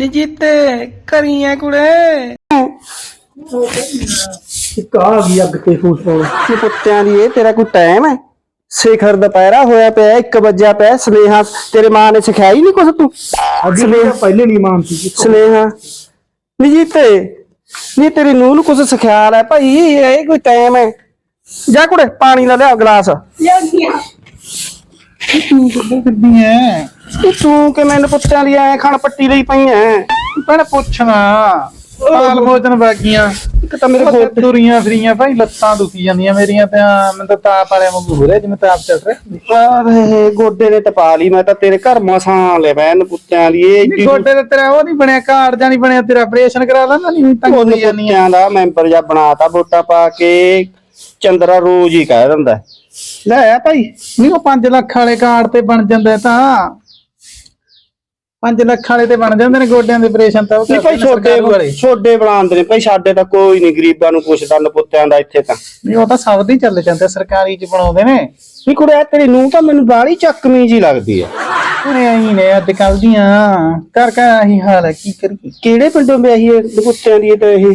ਨਿਜੀਤੇ ਕਰੀਆਂ ਕੁੜੇ। ਇੱਕ ਆ ਗਈ ਅੱਗ ਤੇ ਫੂਸ ਪਾਉਣ ਕਿ ਪੁੱਤਿਆਂ ਦੀ ਇਹ ਤੇਰਾ ਕੋਈ ਟਾਈਮ ਹੈ? ਸਿਖਰ ਦੁਪਹਿਰਾ ਹੋਇਆ ਪਿਆ 1 ਵਜਿਆ ਪਿਆ ਸਨੇਹਾ। ਤੇਰੇ ਮਾਂ ਨੇ ਸਿਖਾਇਆ ਹੀ ਨਹੀਂ ਕੁਛ ਤੂੰ? ਤਾਂ ਪਹਿਲੇ ਨਹੀਂ ਮਾਨਤੀ ਸੀ ਸਨੇਹਾ। ਨਿਜੀਤੇ ਨਹੀਂ ਤੇਰੀ ਨੂੰਹ ਨੂੰ ਕੁਛ ਸਿਖਿਆ ਲੈ ਭਾਈ ਇਹ ਕੋਈ ਟਾਈਮ ਹੈ? ਜਾ ਕੁੜੇ ਪਾਣੀ ਲੈ ਲਿਆ ਗਲਾਸ। ਕਿੱਦੀ ਐ? ਇਹ ਤੂੰ ਕਿ ਮੈਨੂੰ ਪੁੱਤਿਆਂ ਦੀ ਐ ਖਾਣ ਪੱਟੀ ਲਈ ਪਈ ਐ? ਪਹਿਲਾਂ ਪੁੱਛਣਾ ਹਾਲ ਮੋਜਨ ਬਾਗੀਆਂ ਇੱਕ ਤਾਂ ਮੇਰੇ ਮੇਰੇ ਗੋਡੇ ਤੁਰੀਆਂ ਫਰੀਆਂ ਭਾਈ ਲੱਤਾਂ ਦੁਖੀ ਜਾਂਦੀਆਂ ਮੇਰੀਆਂ ਤਾਂ ਮੈਨੂੰ ਤਾਂ ਤਾਪ ਵਾਲਿਆਂ ਵਾਂਗੂ ਹੋ ਰਿਹਾ ਜਿਵੇਂ ਤਾਪ ਚੱਲ ਰਿਹਾ। ਆਰੇ ਗੋਡੇ ਨੇ ਟਪਾ ਲਈ ਮੈਂ ਤਾਂ ਤੇਰੇ ਘਰ ਮਸਾਂ ਲੈ ਬੈਨ ਪੁੱਤਿਆਂ ਦੀ ਇਹ ਨਹੀਂ ਗੋਡੇ ਤੇ ਤੇਰਾ ਉਹ ਨਹੀਂ ਬਣਿਆ ਕਾਰਡ ਜਾਂ ਨਹੀਂ ਬਣਿਆ ਤੇਰਾ ਆਪਰੇਸ਼ਨ ਕਰਾ ਲੈਣਾ ਨਹੀਂ ਤਾਂ ਉਹਨੂੰ ਹੋਈ ਦਾ ਮੈਂਬਰ ਜਾਂ ਬਣਾਤਾ ਵੋਟਾਂ ਪਾ ਕੇ ਚੰਦਰਾ ਰੋਜ਼ ਹੀ ਕਹਿ ਦਿੰਦਾ। ਲੈ ਆ ਭਾਈ। ਨਹੀਂ ਉਹ 5 ਲੱਖ ਵਾਲੇ ਕਾਰਡ ਤੇ ਬਣ ਜਾਂਦਾ ਤਾਂ। 5 ਲੱਖ ਵਾਲੇ ਤੇ ਬਣ ਜਾਂਦੇ ਨੇ ਗੋਡਿਆਂ ਦੇ ਆਪਰੇਸ਼ਨ ਤਾਂ। ਉਹ ਨਹੀਂ ਭਾਈ ਛੋਡੇ ਵਾਲੇ। ਛੋਡੇ ਬਣਾਉਂਦੇ ਨੇ ਭਾਈ ਸਾਡੇ ਤਾਂ ਕੋਈ ਨਹੀਂ ਗਰੀਬਾਂ ਨੂੰ ਪੁੱਛਦਾ ਨਪੁੱਤਿਆਂ ਦਾ ਇੱਥੇ ਤਾਂ। ਨਹੀਂ ਉਹ ਤਾਂ ਸਭ ਦੇ ਚੱਲ ਜਾਂਦੇ ਸਰਕਾਰੀ ਚ ਬਣਾਉਂਦੇ ਨੇ। ਵੀ ਕੁੜਿਆ ਤੇਰੀ ਨੂੰ ਤਾਂ ਮੈਨੂੰ ਬਾਹਲੀ ਚੱਕਵੀਂ ਜੀ ਲੱਗਦੀ ਹੈ ਪੂਰੇ ਆਈ ਨੇ ਅੱਜ ਕੱਲ ਦੀਆਂ। ਘਰ ਘਰ ਆਹੀ ਹਾਲ ਹੈ ਕੀ ਕਰੀਏ? ਕਿਹੜੇ ਪਿੰਡੋਂ ਵਿਆਹੀ ਹੈ ਨਪੁੱਤਿਆਂ ਦੀ ਇਹ ਤਾਂ ਇਹ?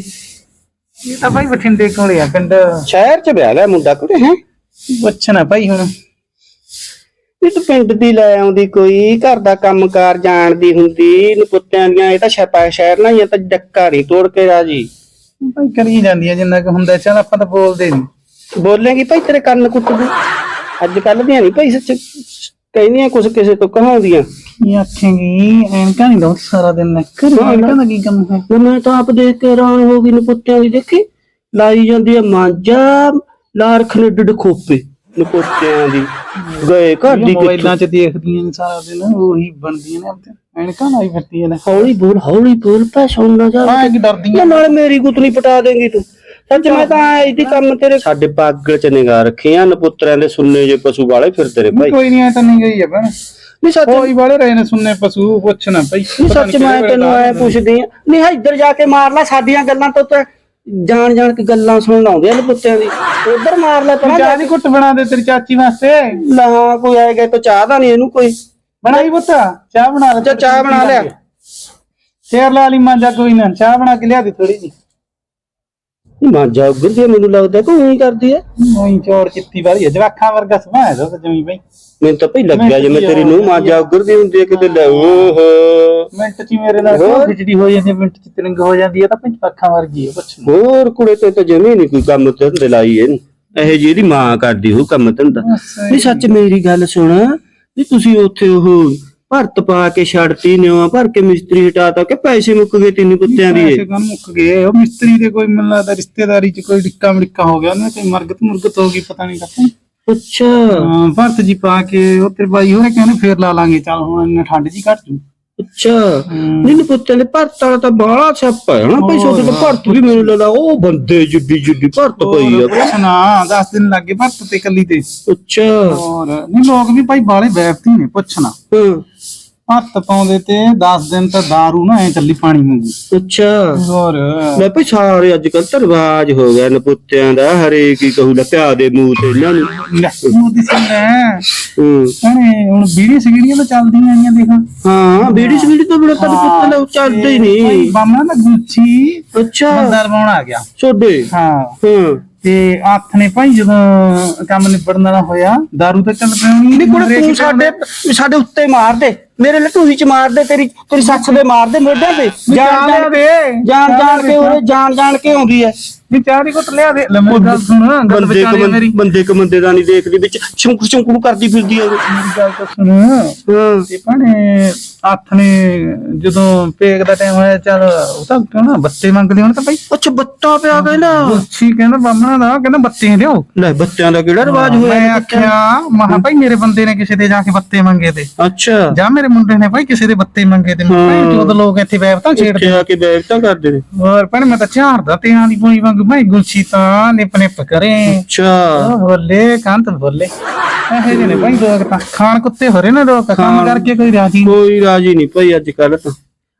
ਇਹ ਤਾਂ ਭਾਈ ਬਠਿੰਡੇ ਕੋਲੇ ਆ ਪਿੰਡ। ਸ਼ਹਿਰ ਚ ਵਿਆਹ ਲਿਆ ਮੁੰਡਾ ਕੁੜੇ ਹੈ? ਪੁੱਛਣਾ ਭਾਈ ਹੁਣ। ਵੀ ਤੂੰ ਪਿੰਡ ਦੀ ਲੈ ਆਉਂਦੀ ਕੋਈ ਘਰ ਦਾ ਕੰਮਕਾਰ ਜਾਣਦੀ ਹੁੰਦੀ ਨਪੁੱਤਿਆਂ ਦੀਆਂ ਇਹ ਤਾਂ ਛਪਾ ਸ਼ਹਿਰ ਨਾ ਇਹ ਤਾਂ ਡੱਕਾ ਨਹੀਂ ਤੋੜ ਕੇ ਰਾਜੀ ਭਾਈ ਕਰੀ ਜਾਂਦੀ ਹੈ ਜਿੰਨਾ ਕੁ ਹੁੰਦਾ ਚੱਲ ਆਪਾਂ ਤਾਂ ਬੋਲਦੇ ਨਹੀਂ ਬੋਲੇਗੀ ਭਾਈ ਤੇਰੇ ਕੰਨ ਕੁੱਟ ਦੂ। ਅੱਜ ਕੱਲ ਦੀਆਂ ਨਹੀਂ ਭਾਈ ਸੱਚ ਕਹਿੰਦੀਆਂ ਕੁਛ ਕਿਸੇ ਤੋਂ ਕਹਾਉਂਦੀਆਂ। ਕੀ ਆਖੇਂਗੀ? ਐਨਕਾਂ ਨਹੀਂ ਲਾਉਂਦੀ ਸਾਰਾ ਦਿਨ ਲੈ ਕਰ ਐਨਕਾਂ ਦਾ ਕੀ ਕੰਮ ਹੈ। ਮੈਂ ਤਾਂ ਆਪ ਦੇਖ ਕੇ ਹੈਰਾਨ ਹੋ ਗਈ ਨਪੁੱਤਿਆਂ ਦੀ ਦੇਖੀ। ਲਾਈ ਜਾਂਦੀ ਹੈ ਮਾਂਜਾ ਲਾਰਖ ਨੇ ਡਿਡ ਖੋਪੇ। ਨਪੁੱਤਿਆਂ ਦੀ ਗਏ ਘਰ ਦੀ ਮੋਬਾਈਲਾਂ 'ਚ ਦੇਖਦੀਆਂ ਨੇ ਸਾਰਾ ਦਿਨ ਉਹੀ ਬਣਦੀਆਂ ਨੇ ਆਪਦੇ। ਐਨਕਾਂ ਲਾਈ ਫਿਰਦੀਆਂ ਨੇ। ਹੌਲੀ ਬੋਲ ਹੌਲੀ ਬੋਲ ਪੈ ਸੁਣ ਨਾ ਜਾ ਹਾਂ ਕਿ ਡਰਦੀਆਂ ਨਾ ਨਾਲ ਮੇਰੀ ਗੁੱਤਨੀ ਪਟਾ ਦੇਂਗੀ ਤੂੰ। ਸੱਚ ਮੈਂ ਤਾਂ ਇਹਦੀ ਕੰਮ ਤੇਰੇ ਸਾਡੇ ਪਾਗਲ ਚ ਨਿਗਾਹ ਰੱਖੀਆਂ ਨਪੁੱਤਰਿਆਂ ਦੇ ਸੁੰਨੇ ਜੇ ਪਸ਼ੂ ਵਾਲੇ ਫਿਰਦੇ ਰੇ ਭਾਈ। ਕੋਈ ਨਹੀਂ ਐ ਤਾਂ ਨਹੀਂ ਗਈ ਹੈ ਭੈਣ। ਨਹੀਂ ਸੱਚ ਕੋਈ ਵਾਲੇ ਰਹੇ ਨੇ ਸੁਣਨੇ ਪਸ਼ੂ ਪੁੱਛਣਾ ਭਾਈ। ਸੱਚ ਮੈਂ ਤੈਨੂੰ ਐ ਪੁੱਛਦੀ ਆ। ਨਹੀਂ ਇੱਧਰ ਜਾ ਕੇ ਮਾਰ ਲੈ ਸਾਡੀਆਂ ਗੱਲਾਂ ਤੋਂ ਤੇ ਜਾਣ ਜਾਣ ਕੇ ਗੱਲਾਂ ਸੁਣਨ ਆਉਂਦੇ ਆ ਨਪੁੱਤਿਆਂ ਦੀ। ਉਧਰ ਮਾਰ ਲੈ ਪਰਾਂ ਚਾਹ ਦੀ ਘੁੱਟ ਬਣਾ ਦੇ ਤੇਰੀ ਚਾਚੀ ਵਾਸਤੇ। ਲਾ ਕੋਈ ਆਏਗਾ ਤਾਂ ਚਾਹ ਦਾ ਨਹੀਂ ਇਹਨੂੰ ਕੋਈ। ਬਣਾਈ ਪੁੱਤ ਚਾਹ ਬਣਾ ਲੈ ਅੱਛਾ ਚਾਹ ਬਣਾ ਲਿਆ। ਸ਼ੇਰ ਲਾ ਲਈ ਮਾਂਜਾ ਕੋਈ ਨਾ ਚਾਹ ਬਣਾ ਕੇ ਲਿਆ ਦੇ ਥੋੜੀ ਜੀ ਮਾਂਜਾ ਉੱਗਰ ਦੀ ਮੈਨੂੰ ਲੱਗਦਾ ਕੋਈ ਨਹੀਂ ਕਰਦੀ ਐ ਉਹੀ ਚੋਰ ਚਿੱਤੀ ਵਾਲੀ ਹੈ ਜਵਾਖਾਂ ਵਰਗਾ ਸੁਭਾਅ ਹੈ ਉਹਦਾ ਜਮੀ ਬਈ। ਮੈਨੂੰ ਤਾਂ ਭਈ ਲੱਗਿਆ ਜਿਵੇਂ ਤੇਰੀ ਨੂੰ ਮਾਂਜਾ ਉੱਗਰਦੀ ਹੁੰਦੀ ਹੈ ਕਿਤੇ ਲੈ ਓਹੋ। ਮਿੰਟ ਚ ਹੀ ਮੇਰੇ ਨਾਲ ਹੋਰ? ਖਿਚੜੀ ਹੋ ਜਾਂਦੀ ਹੈ ਮਿੰਟ ਚ ਤਿਰੰਗ ਹੋ ਜਾਂਦੀ ਹੈ ਤਾਂ ਪੰਜ ਅੱਖਾਂ ਵਰਗੀ ਹੈ ਪੁੱਛ ਹੋਰ ਕੁੜੇ ਤੇ ਤਾਂ ਜਮੀ ਨਹੀਂ ਕੋਈ ਕੰਮ ਧੰਦੇ ਲਾਈ ਇਹਨੂੰ। ਇਹ ਜੀ ਇਹਦੀ ਮਾਂ ਕਰਦੀ ਹੋ ਕੰਮ ਧੰਦਾ। ਨਹੀਂ ਸੱਚ ਮੇਰੀ ਗੱਲ ਸੁਣ ਵੀ ਤੁਸੀਂ ਉੱਥੇ ਉਹ ਭਰਤ ਪਾ ਕੇ ਛੱਡਤੀ ਨਿਵਾ ਭਰ ਕੇ ਮਿਸਤਰੀ ਹਟਾਤਾ ਕਿ ਪੈਸੇ ਮੁੱਕ ਗਏ ਤਿੰਨ ਕੁੱਤਿਆਂ ਦੀ ਪੈਸੇ ਕੰਮ ਮੁੱਕ ਗਏ। ਉਹ ਮਿਸਤਰੀ ਦੇ ਕੋਈ ਮੈਨੂੰ ਲੱਗਦਾ ਰਿਸ਼ਤੇਦਾਰੀ ਚ ਕੋਈ ਡਿੱਕਾ ਮੜਿੱਕਾ ਹੋ ਗਿਆ ਉਹਨੇ ਕੋਈ ਮਰਗਤ ਮੁਰਗਤ ਹੋ ਗਈ ਪਤਾ ਨਹੀਂ ਕੱਪਾ ਅੱਛਾ। ਹਾਂ ਭਰਤ ਜੀ ਪਾ ਕੇ ਉਹ ਤੇਰੇ ਬਾਈ ਹੋਰੇ ਕਹਿੰਦੇ ਫੇਰ ਲਾ ਲਾਂਗੇ ਚੱਲ ਹੁਣ ਇੰਨਾ ਠੰਡ ਜੀ ਘਟ ਜੂ। ਅੱਛਾ। ਨਹੀਂ ਨਹੀਂ ਪੁੱਤਾਂ ਦੇ ਭਰਤ ਵਾਲਾ ਤਾਂ ਬਾਹਲਾ ਛੱਪ ਹੈ ਹਨਾ ਭਾਈ ਸੋਚ ਤੇ ਭਰਤ ਵੀ ਮੈਨੂੰ ਲੱਗਦਾ ਉਹ ਬੰਦੇ ਜਿੱਡੀ ਜਿੱਡੀ ਭਰਤ ਪਈ ਆ। ਪੁੱਛਣਾ 10 ਦਿਨ ਲੱਗੇ ਭਰਤ ਤੇ ਕੱਲੀ ਤੇ। ਅੱਛਾ। ਹੋਰ। ਨਹੀਂ ਲੋਕ ਵੀ ਭਾਈ ਬਾਲੇ ਬੈਠਤੀ ਨੇ ਪੁੱਛਣਾ ਹਾਂ। ਹੱਥ ਪਾਉਂਦੇ ਤੇ 10 ਦਿਨ ਤਾਂ दारू ਨਾ ਐ ਚੱਲੀ ਪਾਣੀ ਵਾਂਗੂ ਅੱਛਾ ਹੋਰ ਲੈ ਭਾਈ ਸਾਰੇ ਅੱਜ ਕੱਲ ਤਾਂ ਰਿਵਾਜ ਹੋ ਗਿਆ ਨਪੁੱਤਿਆਂ ਦਾ ਹਰੇਕ ਹੀ ਕਹੂ ਲੈ ਪਿਆ ਦੇ ਮੂੰਹ ਤੇ ਇਹਨਾਂ ਨੂੰ ਲੈ ਮੋਦੀ ਸਿੰਘ ਹੈ ਹੂੰ। ਹਣੇ ਹੁਣ ਬੀੜੀ ਸਿਗੜੀਆਂ ਤਾਂ ਚੱਲਦੀਆਂ ਆਈਆਂ ਦੇਖਾਂ ਹਾਂ ਬੀੜੀ ਸਵੀੜੀ ਤੋਂ ਬੜਾ ਤਾਂ ਪੁੱਤ ਲੈ ਚੱਲਦੇ ਹੀ ਨਹੀਂ ਬਾਮਣਾ ਦਾ ਗੁੱਛੀ ਅੱਛਾ ਬੰਦਾ ਲਵਾਉਣ ਆ ਗਿਆ ਛੋਡੇ ਹਾਂ ਹਾਂ ਤੇ ਹੱਥ ਨੇ ਭਾਈ ਜਦੋਂ ਕੰਮ ਨਿਬੜਨ ਵਾਲਾ ਹੋਇਆ दारू ਤਾਂ ਚੱਲ ਪਿਆਉਣੀ ਨਹੀਂ ਕੁੜੇ ਤੂੰ ਸਾਡੇ ਸਾਡੇ ਉੱਤੇ ਮਾਰ ਦੇ ਮੇਰੇ ਲਟੂਹੀ ਚ ਮਾਰ ਦੇ ਤੇਰੀ ਤੇਰੀ ਸੱਸ ਦੇ ਮਾਰ ਦੇ ਮੋਢਿਆਂ ਤੇ। ਜਾਣ ਜਾਣ ਕੇ ਜਾਣ ਜਾਣ ਕੇ ਉਹਨੇ ਜਾਣ ਜਾਣ ਕੇ ਆਉਂਦੀ ਐ। ਚਾਹ ਦੀ ਘੁੱਟ ਲਿਆ ਦੇ ਗੱਲ ਸੁਣ ਗੱਲ ਬੰਦੇ ਵਿਚਾਰੀ ਮੇਰੀ। ਬੰਦੇ ਕ ਬੰਦੇ ਦਾ ਨਹੀਂ ਦੇਖਦੀ ਵਿੱਚ ਛੁੰਕ ਛੁੰਕੂ ਕਰਦੀ ਫਿਰਦੀ ਐ ਮੇਰੀ ਗੱਲ ਤਾਂ ਸੁਣ। ਤੇ ਭਾਣੇ ਹੱਥ ਨੇ ਜਦੋਂ ਪੇਕ ਦਾ ਟਾਈਮ ਹੋਇਆ ਚੱਲ ਉਹ ਤਾਂ ਕਹਿੰਦਾ ਬੱਤੇ ਮੰਗਦੇ ਹੁਣ ਤਾਂ ਭਾਈ ਅੱਛਾ ਬੱਤਾ ਪਿਆ ਕਹਿੰਦਾ। ਗੁੱਛੀ ਕਹਿੰਦਾ ਬਾਮਣਾ ਦਾ ਕਹਿੰਦਾ ਬੱਤੇ ਦਿਓ। ਲੈ ਬੱਚਿਆਂ ਦਾ ਕਿਹੜਾ ਰਿਵਾਜ ਹੋਇਆ? ਮੈਂ ਆਖਿਆ ਮਹਾ ਭਾਈ ਮੇਰੇ ਬੰਦੇ ਨੇ ਕਿਸੇ ਦੇ ਜਾ ਕੇ ਬੱਤੇ ਮੰਗੇ ਤੇ। ਅੱਛਾ। ਜਾਂ ਮੇਰੇ ਮੁੰਡੇ ਨੇ ਭਾਈ ਕਿਸੇ ਦੇ ਬੱਤੇ ਮੰਗੇ ਤੇ ਮੈਂ ਜਦੋਂ ਲੋਕ ਇੱਥੇ ਵੈਬਤਾਂ ਛੇੜਦੇ। ਇੱਥੇ ਆ ਕੇ ਬੈਠਾ ਕਰਦੇ ਨੇ। ਹੋਰ ਭੈਣ ਮੈਂ ਤਾਂ ਝਾੜਦਾ ਤੇਆਂ ਦੀ ਪੂਰੀ ਵਾਂਗ ਭਾਈ ਗੁਲਛੀ ਤਾਂ ਨਿਪ ਨਿਪ ਕਰੇ। ਅੱਛਾ। ਬੋਲੇ ਕੰਤ ਬੋਲੇ। ਇਹ ਜਿਹੇ ਨੇ ਭਾਈ ਲੋਕ ਤਾਂ। ਖਾਣ ਕੁੱਤੇ ਹੋ ਰਹੇ ਨੇ ਲੋਕ ਕੰਮ ਕਰਕੇ ਕੋਈ ਰਾਜੀ ਨਹੀਂ। ਕੋਈ ਰਾਜੀ ਨਹੀਂ ਭਾਈ ਅੱਜ ਕੱਲ ਤਾਂ।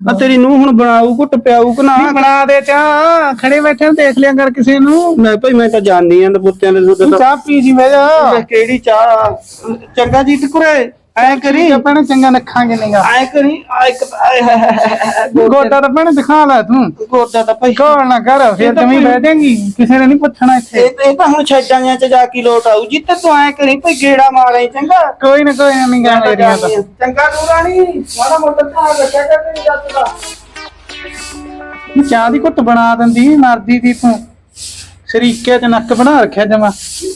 ਆ ਤੇਰੀ ਨੂੰ ਹੁਣ ਬਣਾਊ ਘੁੱਟ ਪਿਆਊ ਕਿ ਨਾ? ਬਣਾ ਦੇ ਚਾਹ। ਖੜੇ ਬੈਠੇ ਨੂੰ ਦੇਖ ਲਿਆ ਕਰ ਕਿਸੇ ਨੂੰ। ਮੈਂ ਭਾਈ ਮੈਂ ਤਾਂ ਜਾਣਦੀ ਆਂ ਨਪੁੱਤਿਆਂ ਦੇ ਤੂੰ ਤਾਂ ਚਾਹ ਪੀ ਜੀ। ਮੈਂ ਕਿਹੜੀ ਚਾਹ? ਚੰਗਾ ਜੀ ਟਕਰੇ। ਐ ਕਰੀ। ਤੇ ਭੈਣੇ ਚੰਗਾ ਨੱਖਾਂਗੇ ਨਿਗਾ। ਐ ਕਰੀ ਆ ਇੱਕ ਗੋਡਾ ਤਾਂ ਭੈਣੇ ਦਿਖਾ ਲੈ ਤੂੰ। ਗੋਡਾ ਤਾਂ ਭਾਈ ਕੋਲ ਨਾ ਕਰ ਫਿਰ ਜਮੀ ਬਹਿ ਜਾਏਗੀ ਕਿਸੇ ਨੇ ਨਹੀਂ ਪੁੱਛਣਾ ਇੱਥੇ। ਇਹ ਤਾਂ ਹੁਣ ਛੱਡਾਂ ਚ ਜਾ ਕੇ ਲੋਟ ਆਊ। ਜਿੱਤੇ ਤੂੰ ਐ ਕਰੀ ਭਈ ਗੇੜਾ ਮਾਰੇ ਚੰਗਾ? ਕੋਈ ਨਾ ਕੋਈ ਨਾ ਮੇਰੀਆਂ ਤਾਂ। ਚੰਗਾ ਦੂਰਾਣੀ ਮਾੜਾ ਮੋਟਾ ਧਿਆਨ ਰੱਖਿਆ ਕਰ ਤੇਰੀ ਜੱਤ ਦਾ। ਚਾਹ ਦੀ ਘੁੱਟ ਬਣਾ ਦਿੰਦੀ ਮਰਦੀ ਦੀ ਤੂੰ। ਸ਼ਰੀਕੇ ਚ ਨੱਕ ਬਣਾ ਰੱਖਿਆ ਜਮਾ।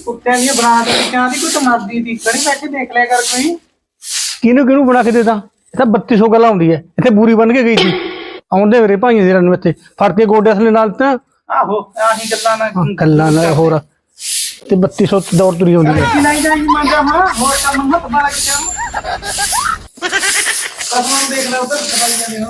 ਕੁੱਤਿਆਂ ਦੀ ਬਣਾ ਦਿੰਦੀ ਚਾਹ ਦੀ ਘੁੱਟ ਮਰਦੀ ਦੀ। ਕੜੀ ਬੈਠੇ ਦੇਖ ਲਿਆ ਕਰ ਕੋਈ। ਕਿਹਨੂੰ ਕਿਹਨੂੰ ਬਣਾ ਕੇ ਦੇਦਾ? ਇਹ ਤਾਂ 3200 ਗੱਲਾਂ ਆਉਂਦੀ ਹੈ ਇੱਥੇ ਬੂਰੀ ਬਣ ਕੇ ਗਈ ਸੀ। ਆਉਂਦੇ ਮੇਰੇ ਭਾਈਆਂ ਦੇ ਨੂੰ ਇੱਥੇ। ਫੜ ਕੇ ਗੋਡੇ ਅਸਲੇ ਨਾਲ ਤਾਂ। ਆਹੋ ਆਹੀ ਗੱਲਾਂ ਨਾ ਗੱਲਾਂ ਨਾਲ ਹੋਰ। ਤੇ 3200 ਦੌੜ ਤੁਰੀ ਆਉਂਦੀ ਹੈ ਕੀ ਨਹੀਂ ਜਾਈ ਮੰਗਾ ਹਾਂ? ਹੋਰ ਕੰਮ ਹੱਥ ਮਾਰਾ ਕੇ ਜਾਮ ਕਸਮ ਦੇਖ ਲੈ ਉਧਰ ਸਵਾਈ ਜਾਂਦੇ ਹੋ।